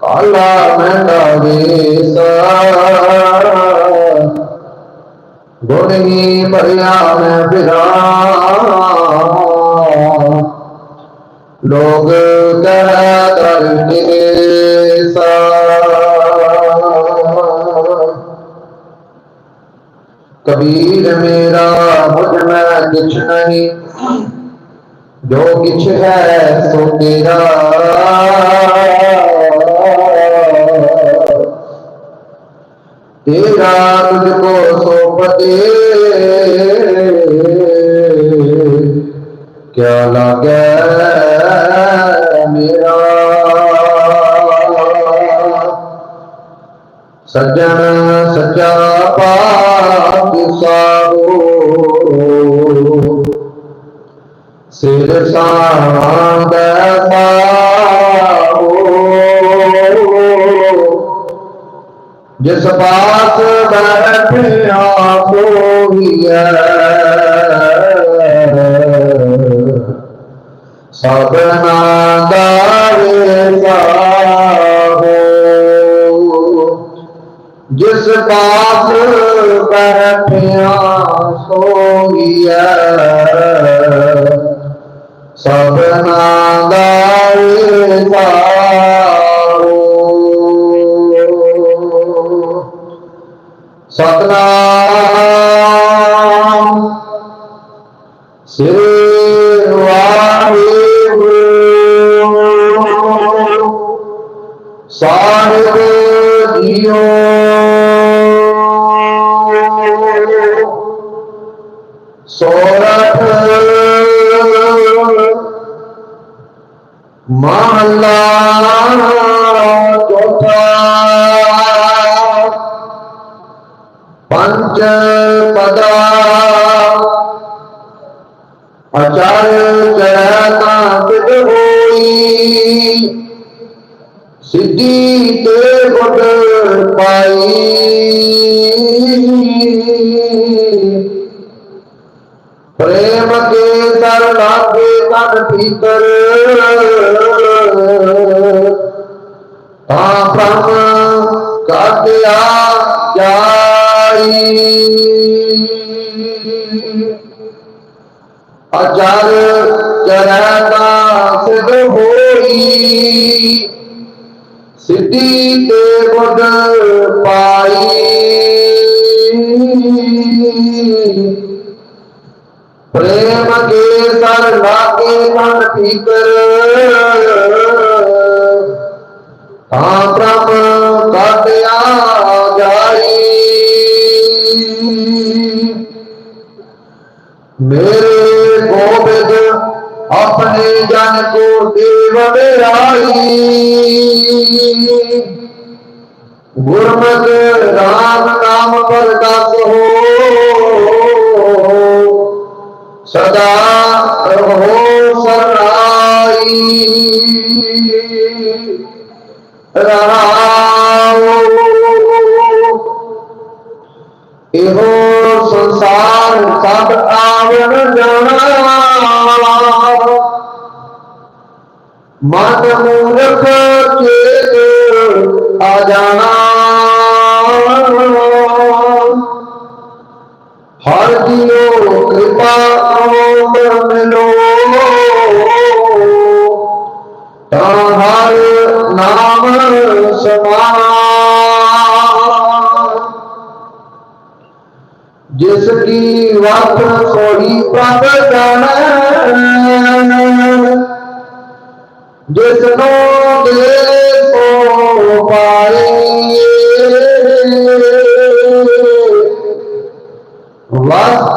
काला मेरा गुणी में फिरा लोग कह कबीर मेरा मुझमें कुछ नहीं। जो कुछ है सो तेरा तेरा सोपते। क्या लगे मेरा? सजन सचा पाप सा दर्शाद जिस पास बैठिया को सबना जिस पास बैठिया सोई है। ਸਭਨਾ ਦਾ ਮਹਲਾ ਚੌਥਾ ਪੰਚ ਪਦਾ ਅਚਰ ਚਰਤਾ ਤਿਦ ਹੋਈ ਸਿੱਧੀ ਤੇ ਗੁੱਡ ਪਾਈ ਪ੍ਰੇਮ ਕੇ ਦਰ मन पीतर आपम कटिया जाई। सिद्ध होई। सिद्धि ते गुण पाई। ਗੁੱਡ ਪਾਈ ਪ੍ਰੇਮ ਕੇ ਸਰ ਲਾਗੇ ਮਨ ਭੀਤਰ ਤਾਂ ਪ੍ਰਭ ਕਾਟਿਆ ਜਾਈ ਮੇਰੇ ਗੋਬਿੰਦ ਆਪਣੇ ਜਨ ਕੋ ਦੇਵ ਵਿਆਈ ਗੁਰਮਤ ਰਾਮ ਨਾਮ ਪਰਦਾਸ ਹੋ ਸਦਾ ਰਹੋ ਸਰਾਈ। ਰਹਾਉ। ਇਹੋ ਸੰਸਾਰ ਸਭ ਆਵਣ ਜਾਣਾ। ਮਨ ਮੂਰਖ ਚੇਤ ਆ ਜਾਣਾ। हर दियो कृपा करो मिलो। हर नाम समान। जिसकी वक्त सोही प्रभ जिसको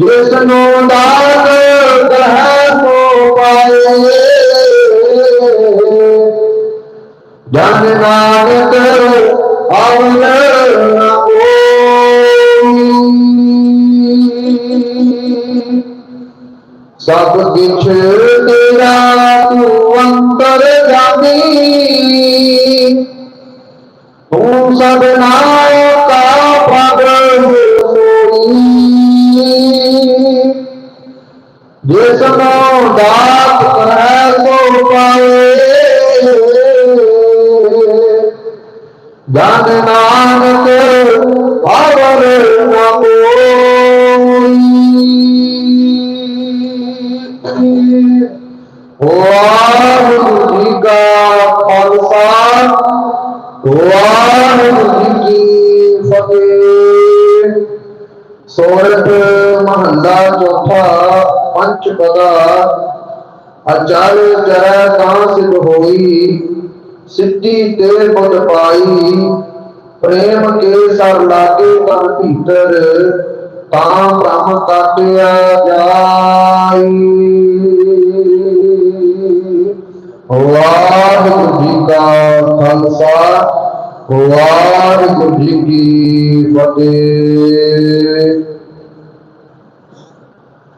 विष्णु दास ग्रह को पाए धन नानक अवल सब किछ तेरा तू अंतर जानी तू सब नाम ਦਾਤ ਕਰੈ ਸੋ ਪਾਏ ਜਨ ਨਾਨਕ ਪਾਵਨ ਨਾ ਕੋਈ। ਵਾਹਿਗੁਰੂ ਜੀ ਕਾ ਖਾਲਸਾ, ਵਾਹਿਗੁਰੂ ਜੀ ਕੀ ਫਤਿਹ। ਸੋਰਠ ਮਹੱਲਾ ਚੌਥਾ पंच पदा अचल चरै तां सिद्ध होई सिद्धि ते पद पाई प्रेम के सर लागे तन भीतर ਤਾਂ ਬ੍ਰਹਮ ਕਾਟਿਆ ਜਾਈ ਵਾਹਿਗੁਰੂ ਜੀ ਕਾ ਖਾਲਸਾ ਵਾਹਿਗੁਰੂ ਜੀ ਕੀ ਫਤਿਹ